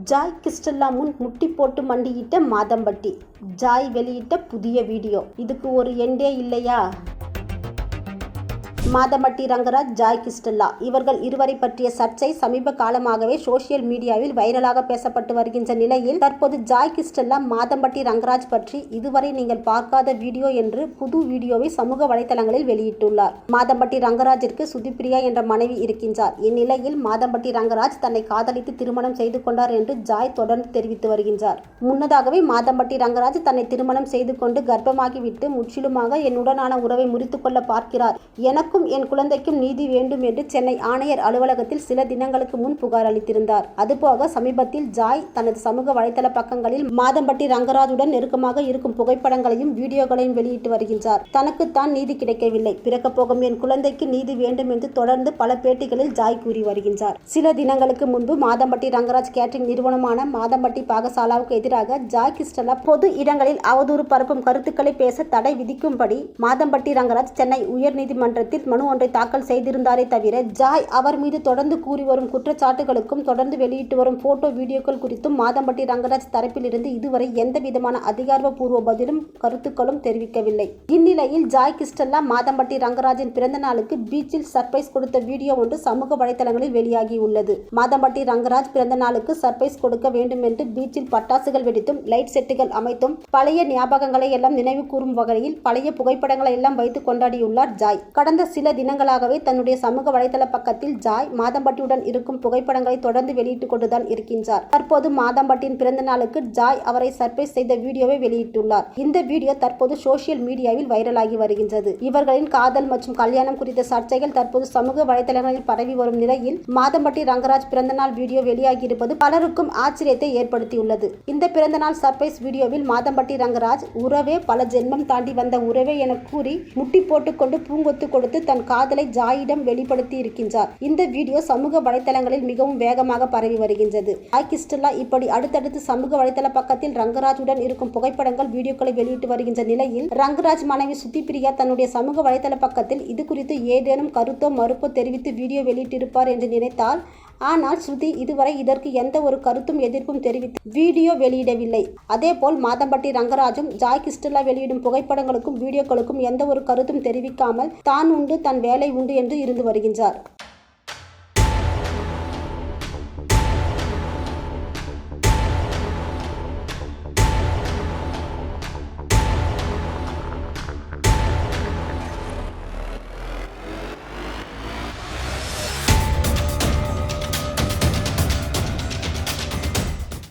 Joy கிறிஸ்டல்லா முன் முட்டி போட்டு மண்டியிட்ட மாதம்பட்டி. ஜாய் வெளியிட்ட புதிய வீடியோ. இதுக்கு ஒரு எண்டே இல்லையா? மாதம்பட்டி ரங்கராஜ் ஜாய் கிஸ்டல்லா இவர்கள் இருவரை பற்றிய சர்ச்சை சமீப காலமாகவே சோசியல் மீடியாவில் வைரலாக பேசப்பட்டு வருகின்ற நிலையில் தற்போது ஜாய் கிஸ்டல்லா மாதம்பட்டி ரங்கராஜ் பற்றி இதுவரை நீங்கள் பார்க்காத வீடியோ என்று புது வீடியோவை சமூக வலைதளங்களில் வெளியிட்டுள்ளார். மாதம்பட்டி ரங்கராஜிற்கு சுதிப்பிரியா என்ற மனைவி இருக்கின்றார். இந்நிலையில் மாதம்பட்டி ரங்கராஜ் தன்னை காதலித்து திருமணம் செய்து கொண்டார் என்று ஜாய் தொடர்ந்து தெரிவித்து வருகின்றார். முன்னதாகவே மாதம்பட்டி ரங்கராஜ் தன்னை திருமணம் செய்து கொண்டு கர்ப்பமாகிவிட்டு முற்றிலுமாக என்னுடனான உறவை முறித்துக் கொள்ள பார்க்கிறார். எனக்கும் என் குழந்தைக்கும் நீதி வேண்டும் என்று சென்னை ஆணையர் அலுவலகத்தில் சில தினங்களுக்கு முன் புகார் அளித்திருந்தார். அதுபோக சமீபத்தில் ஜாய் தனது சமூக வலைதள பக்கங்களில் மாதம்பட்டி ரங்கராஜுடன் நெருக்கமாக இருக்கும் புகைப்படங்களையும் வீடியோகளையும் வெளியிட்டு வருகின்றார். தனக்குத்தான் நீதி கிடைக்கவில்லை. பிறக்க போகும் என் குழந்தைக்கு நீதி வேண்டும் என்று தொடர்ந்து பல பேட்டிகளில் ஜாய் கூறி வருகின்றார். சில தினங்களுக்கு முன்பு மாதம்பட்டி ரங்கராஜ் கேட்டரிங் நிறுவனமான மாதம்பட்டி பாகசாலாவுக்கு எதிராக ஜாய் கிறிஸ்டலா பொது இடங்களில் அவதூறு பரப்பும் கருத்துக்களை பேச தடை விதிக்கும்படி மாதம்பட்டி ரங்கராஜ் சென்னை உயர்நீதிமன்றத்தில் மனு ஒன்றை தாக்கல் செய்திருந்தாரே தவிர ஜாய் அவர் மீது தொடர்ந்து கூறி வரும் குற்றச்சாட்டுகளுக்கும் தொடர்ந்து வெளியிட்டு வரும் போட்டோ வீடியோக்கள் குறித்தும் மாதம்பட்டி ரங்கராஜ் தரப்பிலிருந்து இதுவரை எந்த விதமான அதிகாரப்பூர்வ பதிலும் கருத்துக்களும் தெரிவிக்கவில்லை. இந்நிலையில் ஜாய் கிறிஸ்டல்லா மாதம்பட்டி ரங்கராஜின் பிறந்த நாளுக்கு பீச்சில் சர்ப்ரைஸ் கொடுத்த வீடியோ ஒன்று சமூக வலைதளங்களில் வெளியாகியுள்ளது. மாதம்பட்டி ரங்கராஜ் பிறந்த நாளுக்கு சர்ப்ரைஸ் கொடுக்க வேண்டும் என்று பீச்சில் பட்டாசுகள் வெடித்தும் லைட் செட்டுகள் அமைத்தும் பழைய ஞாபகங்களை எல்லாம் நினைவு கூறும் வகையில் பழைய புகைப்படங்களை எல்லாம் வைத்து கொண்டாடியுள்ளார் ஜாய். கடந்த சில தினங்களாகவே தன்னுடைய சமூக வலைதள பக்கத்தில் ஜாய் மாதம்பட்டியுடன் இருக்கும் புகைப்படங்களை தொடர்ந்து வெளியிட்டுக் கொண்டுதான் இருக்கின்றார். தற்போது மாதம்பட்டியின் பிறந்த நாளுக்கு ஜாய் அவரை சர்ப்ரைஸ் செய்த வீடியோவை வெளியிட்டுள்ளார். இந்த வீடியோ தற்போது சோசியல் மீடியாவில் வைரலாகி வருகின்றது. இவர்களின் காதல் மற்றும் கல்யாணம் குறித்த சர்ச்சைகள் தற்போது சமூக வலைதளங்களில் பரவி வரும் நிலையில் மாதம்பட்டி ரங்கராஜ் பிறந்தநாள் வீடியோ வெளியாகியிருப்பது பலருக்கும் ஆச்சரியத்தை ஏற்படுத்தியுள்ளது. இந்த பிறந்தநாள் சர்ப்ரைஸ் வீடியோவில் மாதம்பட்டி ரங்கராஜ் உறவே பல ஜென்மம் தாண்டி வந்த உறவே என கூறி முட்டி போட்டுக்கொண்டு பூங்கொத்து கொடுத்து தன் காதலை ஜாயிடம் வெளிப்படுத்தி இருக்கின்றார் இந்த வீடியோ சமூக வலைதளங்களில் மிகவும் வேகமாக பரவி வருகின்றது. ஜாய் இப்படி அடுத்தடுத்து சமூக வலைதள பக்கத்தில் ரங்கராஜுடன் இருக்கும் புகைப்படங்கள் வீடியோக்களை வெளியிட்டு வருகின்ற நிலையில் ரங்கராஜ் மனைவி சுத்திப்பிரியா தன்னுடைய சமூக வலைதள பக்கத்தில் இது குறித்து ஏதேனும் கருத்தோ மறுப்போ தெரிவித்து வீடியோ வெளியிட்டிருப்பார் என்று நினைத்தால் ஆனால் ஸ்ருதி இதுவரை இதற்கு எந்த ஒரு கருத்தும் எதிர்ப்பும் தெரிவித்து வீடியோ வெளியிடவில்லை. அதேபோல் மாதம்பட்டி ரங்கராஜும் ஜாய் கிறிஸ்டலா வெளியிடும் புகைப்படங்களுக்கும் வீடியோக்களுக்கும் எந்த ஒரு கருத்தும் தெரிவிக்காமல் தான் உண்டு தன் வேலை உண்டு என்று இருந்து வருகின்றார்.